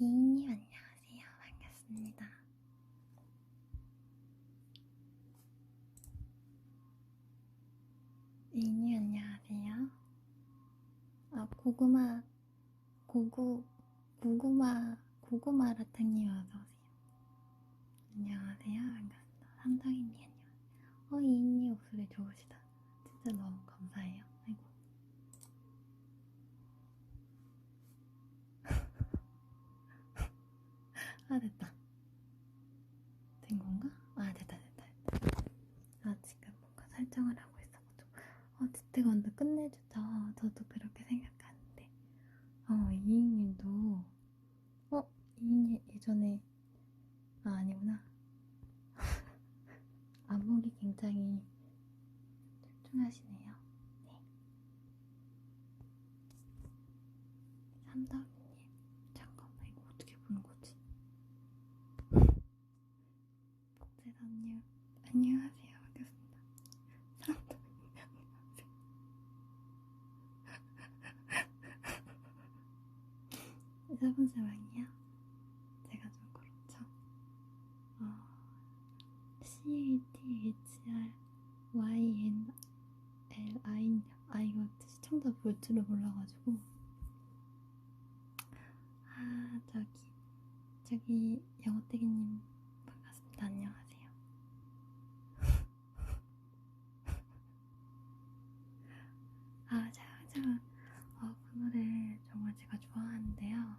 이인님 안녕하세요. 반갑습니다. 이인님 안녕하세요. 아 고구마 고구 고구마 고구마 라탕님 어서오세요. 안녕하세요. 반갑습니다. 삼성이님 안녕하세요. 어 이인님 목소리 좋으시다. 저도 그렇게 생각하는데. 어, 이인님도, 어, 이인님 예전에, 아, 아니구나. 안목이 굉장히 출중하시네요. 네. 삼덕이님, 잠깐만, 이거 어떻게 보는 거지? 복제사님, 안녕하세요. 반갑습니다. 삼덕이님, 안녕하세요. 세 번째 방이요? 제가 좀 그렇죠. 어, C-A-T-H-R-Y-N-L-I 아 이거 시청자 볼 줄을 몰라가지고 아 저기 저기 영어떼기님 반갑습니다. 안녕하세요. 아 자, 자, 어, 그 노래 정말 제가 좋아하는데요.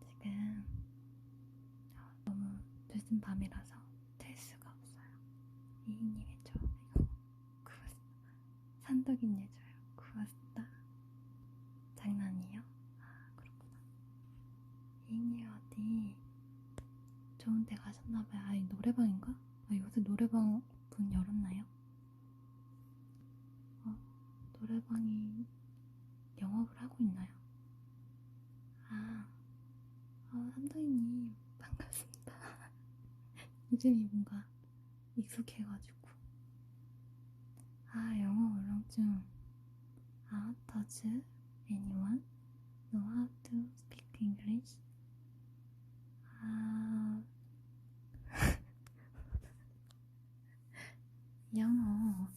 지금 어, 너무 늦은 밤이라서 될 수가 없어요. 이인님 해줘. 이거 구웠다. 산덕인 해줘요. 구웠다. 장난이에요? 아 그렇구나. 이인님 어디 좋은 데 가셨나봐요. 아니 노래방인가? 아, 요새 노래방 문 열었나요? 어, 노래방이 영업을 하고 있나요? 아, 어, 삼도이님 반갑습니다. 이름이 뭔가 익숙해가지고. 아, 영어 울렁증. 아, does anyone know how to speak English? 아, 영어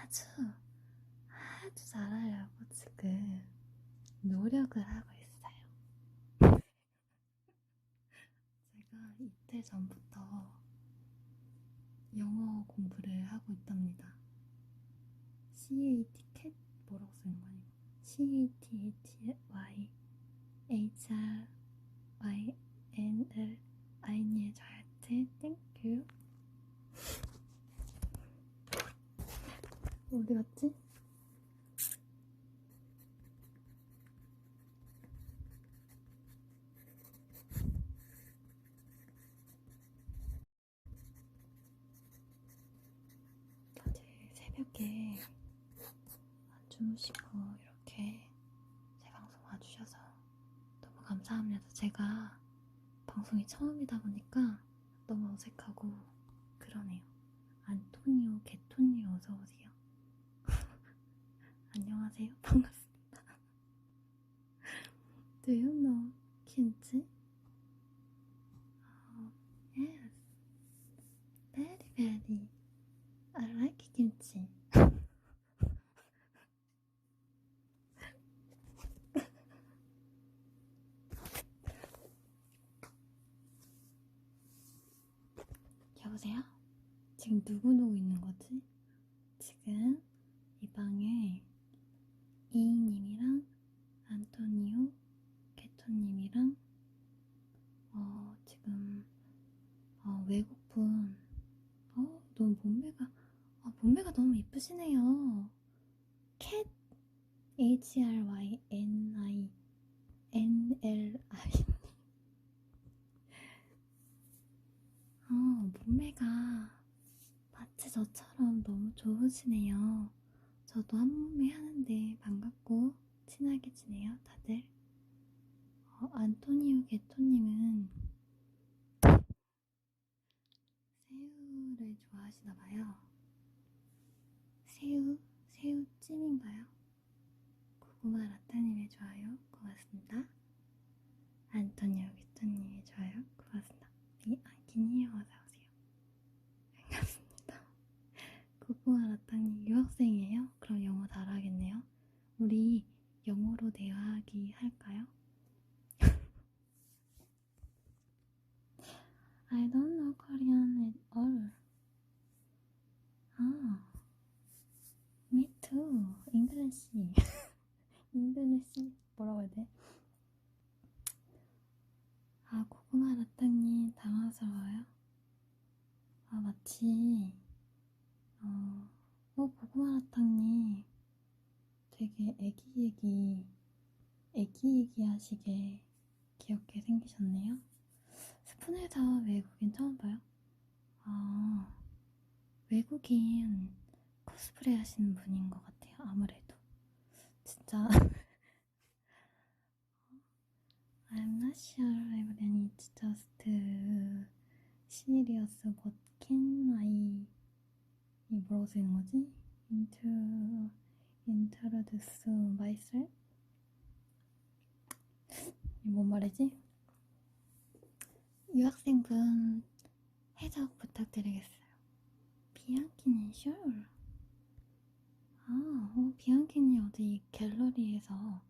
아주 아주 잘하려고 지금 노력을 하고 있어요. 제가 이틀 전부터 영어 공부를 하고 있답니다. CAT 캣 뭐라고 쓰는 거니? CATHY HR YNL 아이니의 저한테 땡큐 어디 갔지? 다들 새벽에 안 주무시고 이렇게 제 방송 와주셔서 너무 감사합니다. 제가 방송이 처음이다 보니까 너무 어색하고 그러네요. 안토니오 개토니오 어서 오세요. 안녕하세요. 반갑습니다. Do you know kimchi? Oh, yes. Very, very. I like kimchi. 여보세요? 지금 누구 누구 있는 거지? 지금 이 방에 이잉님이랑 안토니오, 개토님이랑 어 지금 어 외국분 어 너무 몸매가 아 몸매가 너무 이쁘시네요. 캣 H R Y N I N L I 어 몸매가 마치 저처럼 너무 좋으시네요. 저도 한 몸에 하는데 반갑고 친하게 지내요, 다들. 어, 안토니오 게토님은 새우를 좋아하시나봐요. 새우, 새우찜인가요? 고구마 라따님의 좋아요, 고맙습니다. 안토니오 게토님의 좋아요, 키니 어서오세요. 반갑습니다. 고구마 라탕님 유학생이에요? 그럼 영어 잘하겠네요. 우리 영어로 대화하기 할까요? I don't know Korean at all. 아, me too. English. English 뭐라고 해야 돼? 아, 고구마 라탕님 당황스러워요? 아, 마치 어, 어 고구마 라탕님 되게 애기애기 애기애기 하시게 귀엽게 생기셨네요. 스푼에서 외국인 처음 봐요? 아, 외국인 코스프레 하시는 분인 것 같아요. 아무래도. 진짜. I'm not sure everything is just serious. What can I 이 뭐라고 쓰이는 거지? Inter, introduce myself? 이뭔 말이지? 유학생분 해석 부탁드리겠어요. 비앙키는 sure. 아, 어, 비앙키님 어디 갤러리에서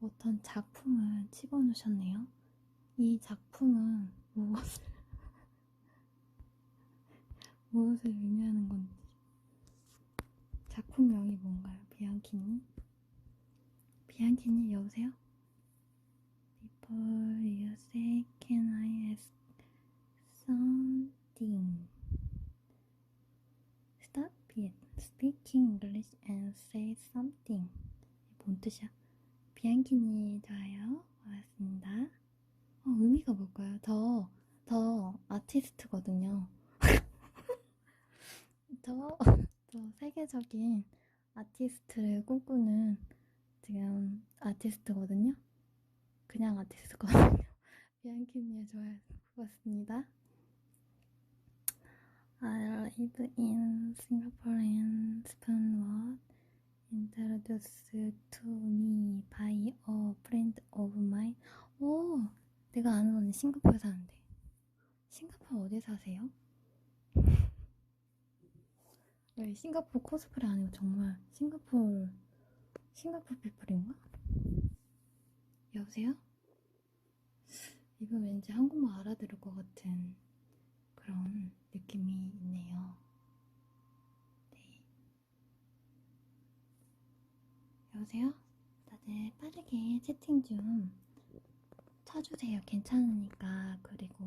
어떤 작품을 집어넣으셨네요. 이 작품은 무엇을 무엇을 의미하는 건지 작품명이 뭔가요, 비앙키님? 비앙키님 여보세요? Before you say, can I ask something? Stop it. Speaking English and say something. 뭔 뜻이야? 비앙키님 좋아요. 고맙습니다. 어, 의미가 뭘까요? 저, 저 아티스트거든요. 저, 저 세계적인 아티스트를 꿈꾸는 지금 아티스트거든요. 그냥 아티스트거든요. 비앙키님 좋아요. 고맙습니다. I live in Singapore and spoon was introduced to me by a friend of mine. 오, 내가 아는 언니 싱가포르 사는데. 싱가포르 어디 사세요? 왜 싱가포르 코스프레 아니고 정말 싱가포르 싱가포르 피플인가? 여보세요? 이분 왠지 한국말 알아들을 것 같은 그런 느낌이 있네요. 네. 여보세요? 다들 빠르게 채팅 좀 쳐주세요. 괜찮으니까. 그리고,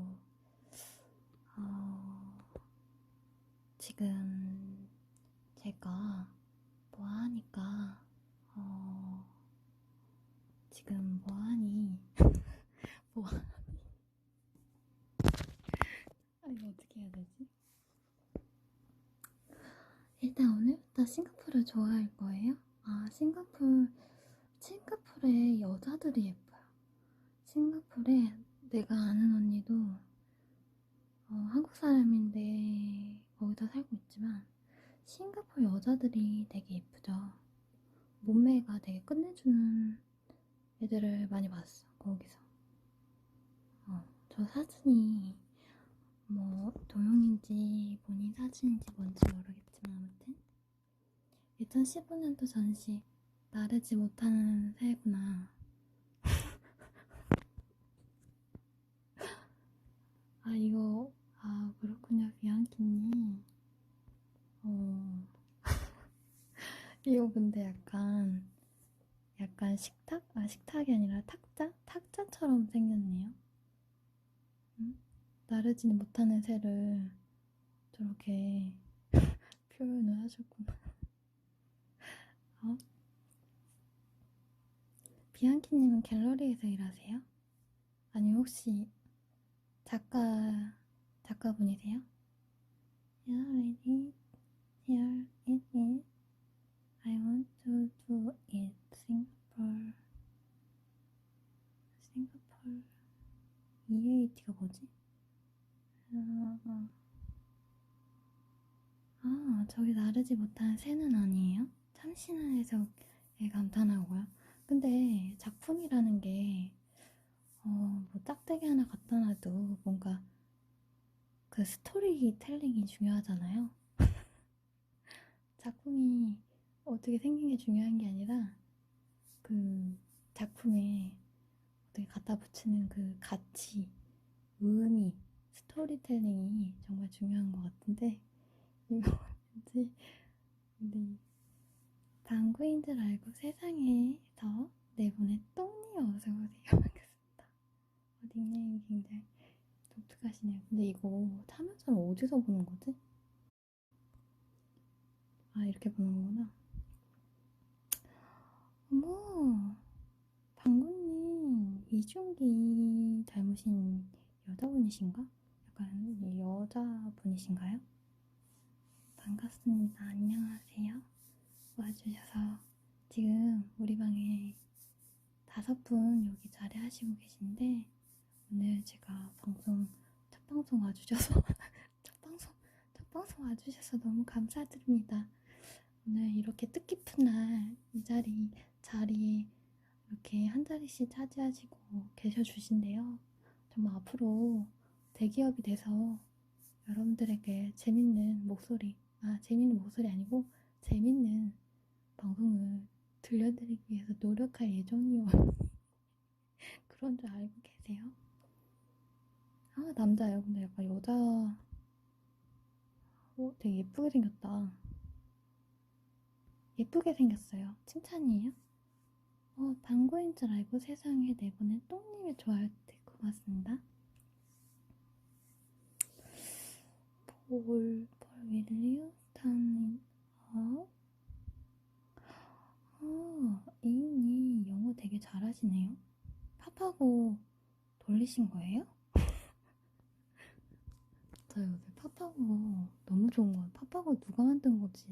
어, 지금 제가 뭐 하니까, 어, 지금 뭐 하니? 뭐 하니? 아, 이거 어떻게 해야 되지? 일단 오늘부터 싱가포르 좋아할 거예요? 아, 싱가포르, 싱가포르에 여자들이 예뻐요. 싱가포르에 내가 아는 언니도 어, 한국 사람인데 거기다 살고 있지만 싱가포르 여자들이 되게 예쁘죠. 몸매가 되게 끝내주는 애들을 많이 봤어, 거기서. 어, 저 사진이 뭐 도용인지 본인 사진인지 뭔지 모르겠지만 아무튼 2015년도 전시 나르지 못하는 새구나 아 이거 아 그렇군요 비앙키님 어 이거 근데 약간 약간 식탁? 아 식탁이 아니라 탁자? 탁자처럼 생겼네요 응? 나르지는 못하는 새를 저렇게 표현을 하셨구나. 어? 비앙키님은 갤러리에서 일하세요? 아니면 혹시 작가, 작가분이세요? Here it is, here it is. I want to do it. Singapore. Singapore. EAT가 뭐지? 아, 아, 저기 나르지 못한 새는 아니에요? 참신한 해석에 감탄하고요. 근데 작품이라는 게, 어, 뭐 짝대기 하나 갖다 놔도 뭔가 그 스토리 텔링이 중요하잖아요. 작품이 어떻게 생긴 게 중요한 게 아니라 그 작품에 어떻게 갖다 붙이는 그 가치, 의미, 스토리텔링이 정말 중요한 것 같은데 이거 왠지 우리 방구인 줄 알고 세상에서 내보낸 똥이 어서 오세요 하겠습니다. 어, 닉네임이 굉장히 독특하시네요. 근데 이거 참여자는 어디서 보는 거지? 아 이렇게 보는 거구나. 어머 방구님 이중기 닮으신 여자분이신가? 약간 여자분이신가요? 반갑습니다. 안녕하세요. 와주셔서 지금 우리 방에 다섯 분 여기 자리 하시고 계신데 오늘 제가 방송 첫 방송 와주셔서 첫 방송 첫 방송 와주셔서 너무 감사드립니다. 오늘 이렇게 뜻깊은 날 이 자리 자리에 이렇게 한 자리씩 차지하시고 계셔 주신데요. 정말 앞으로 대기업이 돼서 여러분들에게 재밌는 목소리, 아 재밌는 목소리 아니고 재밌는 방송을 들려드리기 위해서 노력할 예정이요. 그런 줄 알고 계세요? 아 남자예요. 근데 약간 여자, 오 되게 예쁘게 생겼다. 예쁘게 생겼어요. 칭찬이에요? 어, 방구인 줄 알고 세상에 내보낸 똥님의 좋아요 네, 고맙습니다. 볼, 볼 윌리우 스탄인, 어? 어, 이인이 영어 되게 잘하시네요. 팝하고 돌리신 거예요? 저 요새 팝하고 너무 좋은 거 같아요. 팝하고 누가 만든 거지?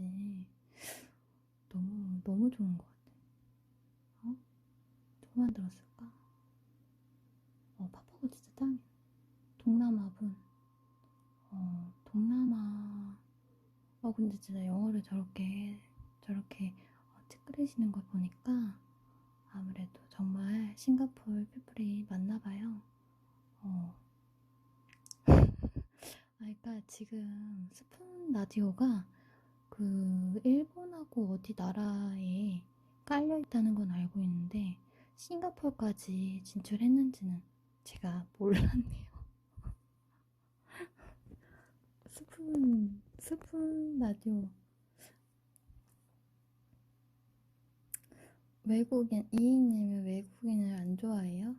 너무, 너무 좋은 것 같아. 만들었을까? 어, 팝하고 진짜 짱이야. 동남아 분. 어, 동남아. 어, 근데 진짜 영어를 저렇게, 저렇게 어, 찌끄리시는 걸 보니까 아무래도 정말 싱가포르 피플이 맞나봐요. 어. 아, 그러니까 지금 스푼 라디오가 그 일본하고 어디 나라에 깔려 있다는 건 알고 있는데 싱가포르까지 진출했는지는 제가 몰랐네요. 스푼 스푼 라디오 외국인 이인님은 외국인을 안 좋아해요?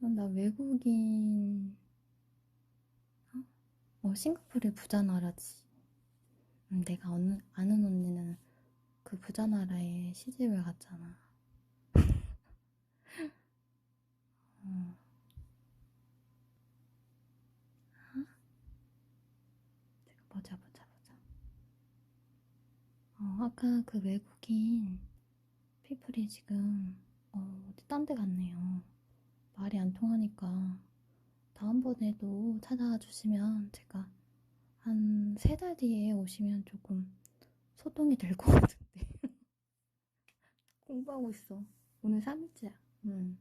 어, 나 외국인 어, 어 싱가포르 부자 나라지. 음, 내가 아는 언니는 그 부자 나라에 시집을 갔잖아. 어. 아? 내가 보자, 보자, 보자. 어, 아까 그 외국인 피플이 지금, 어, 어디 딴 데 갔네요. 말이 안 통하니까 다음번에도 찾아와 주시면 제가 한 세 달 뒤에 오시면 조금 소통이 될 것 같은데. 공부하고 있어. 오늘 3일째야. 응.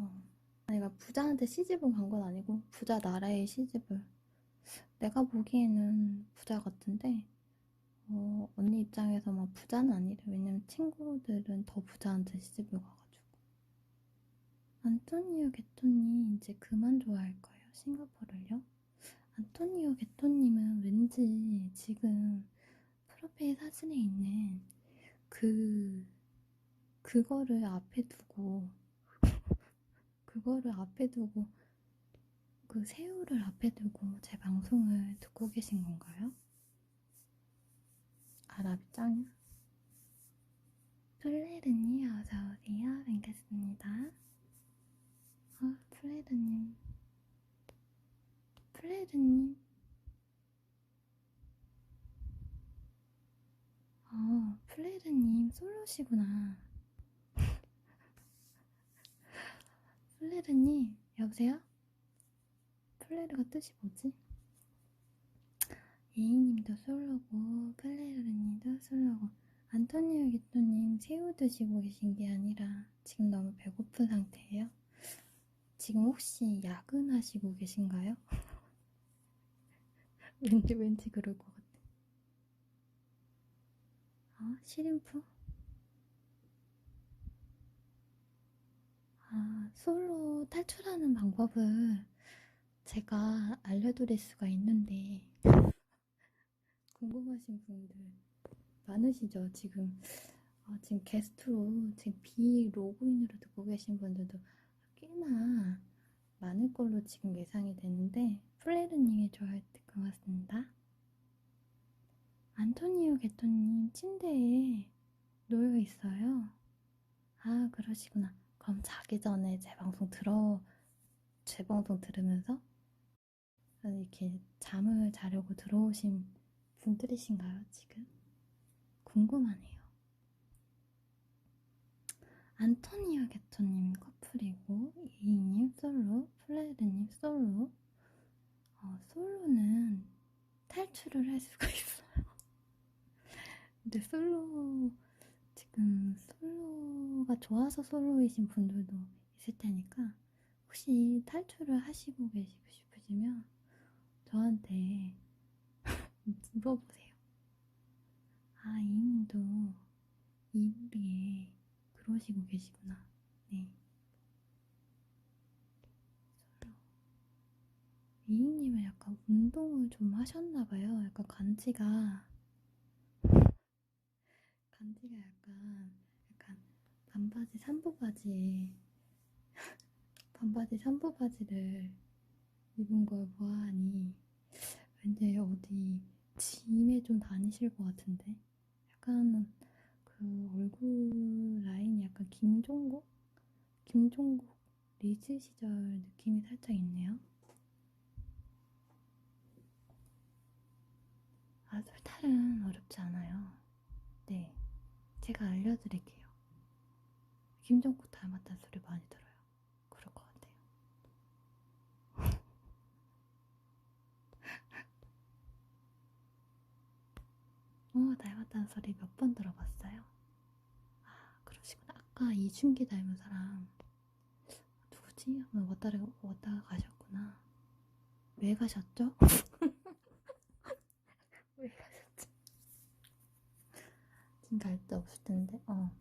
어. 내가 부자한테 시집을 간 건 아니고, 부자 나라에 시집을. 내가 보기에는 부자 같은데, 어, 언니 입장에서 막 부자는 아니래. 왜냐면 친구들은 더 부자한테 시집을 가가지고. 안토니오 게토님 이제 그만 좋아할 거예요. 싱가포르를요? 안토니오 게토님은 왠지 지금 프로필 사진에 있는 그, 그거를 앞에 두고, 그거를 앞에 두고, 그 새우를 앞에 두고 제 방송을 듣고 계신 건가요? 아랍이 짱이야? 플레르님 어서오세요. 반갑습니다. 어, 플레르님. 플레르님. 어, 플레르님 솔로시구나. 플레르님, 여보세요? 플레르가 뜻이 뭐지? 예이님도 솔로고, 플레르님도 솔로고, 안토니오 기토님 새우 드시고 계신 게 아니라 지금 너무 배고픈 상태예요? 지금 혹시 야근하시고 계신가요? 왠지 왠지 그럴 것 같아. 아, 어? 시림프? 아, 솔로 탈출하는 방법을 제가 알려드릴 수가 있는데, 궁금하신 분들 많으시죠? 지금, 어, 지금 게스트로, 지금 비로그인으로 듣고 계신 분들도 꽤나 많을 걸로 지금 예상이 되는데, 플레르님이 좋아할 것 같습니다. 안토니오 게토님 침대에 놓여 있어요. 아, 그러시구나. 그럼 자기 전에 제 방송 들어, 제 방송 들으면서 이렇게 잠을 자려고 들어오신 분들이신가요, 지금? 궁금하네요. 안토니오 게토님 커플이고, 이님 솔로, 플레르님 솔로. 어, 솔로는 탈출을 할 수가 있어요. 근데 솔로, 지금 솔로가 좋아서 솔로이신 분들도 있을 테니까, 혹시 탈출을 하시고 계시고 싶으시면, 저한테 물어보세요. 아, 이님도 이불이에 그러시고 계시구나. 네. 이인님은 약간 운동을 좀 하셨나봐요. 약간 간지가 간지가 약간 약간 반바지 산부 바지에 반바지 산부 바지를 입은 걸 보아하니 왠지 어디 짐에 좀 다니실 것 같은데 약간 그 얼굴 라인이 약간 김종국 김종국 리즈 시절 느낌이 살짝 있네요. 아, 솔탈은 어렵지 않아요. 네. 제가 알려드릴게요. 김종국 닮았다는 소리 많이 들어요. 그럴 것 같아요. 어, 닮았다는 소리 몇 번 들어봤어요? 아, 그러시구나. 아까 이준기 닮은 사람 누구지? 한번 왔다, 왔다가 가셨구나. 왜 가셨죠? 왜 가셨죠? 지금 갈데 없을 텐데, 어.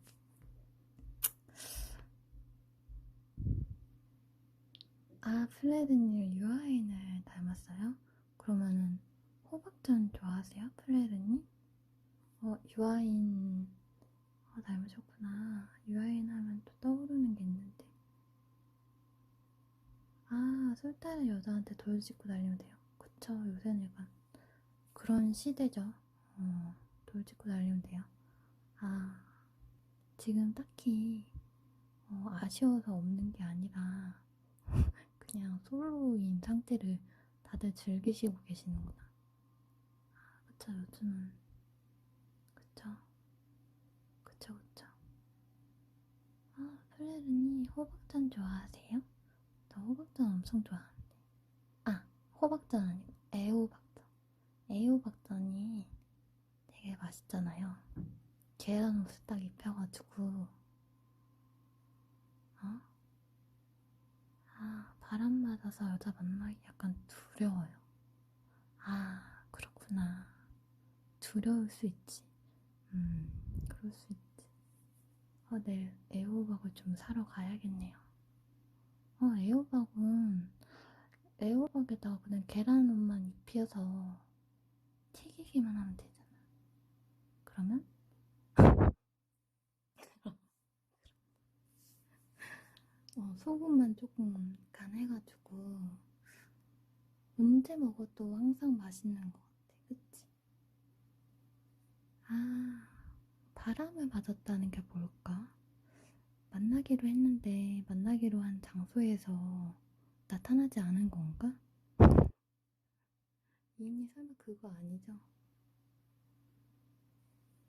아, 플레드님 유아인을 닮았어요? 그러면은 호박전 좋아하세요? 플레드님? 어, 유아인 어, 닮으셨구나. 유아인 하면 또 떠오르는 게 있는데. 아, 솔타는 여자한테 돌 짚고 다니면 돼요. 그쵸, 요새는 약간 그런 시대죠. 어, 돌 짚고 다니면 돼요. 아, 지금 딱히 어, 아쉬워서 없는 게 아니라 그냥 솔로인 상태를 다들 즐기시고 계시는구나. 아, 그쵸, 요즘은. 그쵸. 그쵸, 그쵸. 아, 플레르니 호박전 좋아하세요? 저 호박전 엄청 좋아하는데. 아, 호박전 아니고 애호박전. 애호박전이 되게 맛있잖아요. 계란 옷을 딱 입혀가지고 어? 아, 바람 맞아서 여자 만나기 약간 두려워요. 아, 그렇구나. 두려울 수 있지. 음, 그럴 수 있지. 어, 내일 애호박을 좀 사러 가야겠네요. 어, 애호박은 애호박에다가 그냥 계란 옷만 입혀서 튀기기만 하면 되잖아. 그러면 어, 소금만 조금 간해가지고 언제 먹어도 항상 맛있는 것 같아. 그치? 아, 바람을 맞았다는 게 뭘까? 만나기로 했는데 만나기로 한 장소에서 나타나지 않은 건가? 이인이 설마 그거 아니죠?